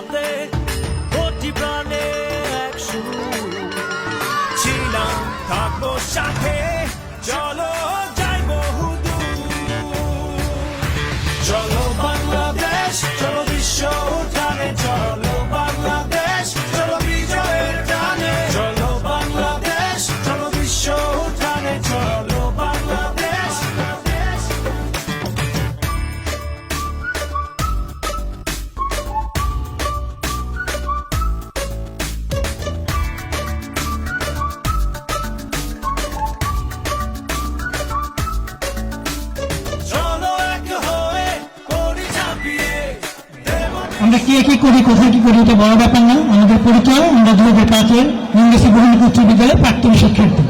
সাথে প্রতি প্রাণে এক ছিলাম থাকো সাথে চলো আমরা কে কি করি, কোথায় কি করি, এটা বড় ব্যাপার না। আমাদের পরিচয়, আমরা দু হাজার পাঁচের ইংরেজি উচ্চ বিদ্যালয়ের প্রাক্তন শিক্ষার্থী।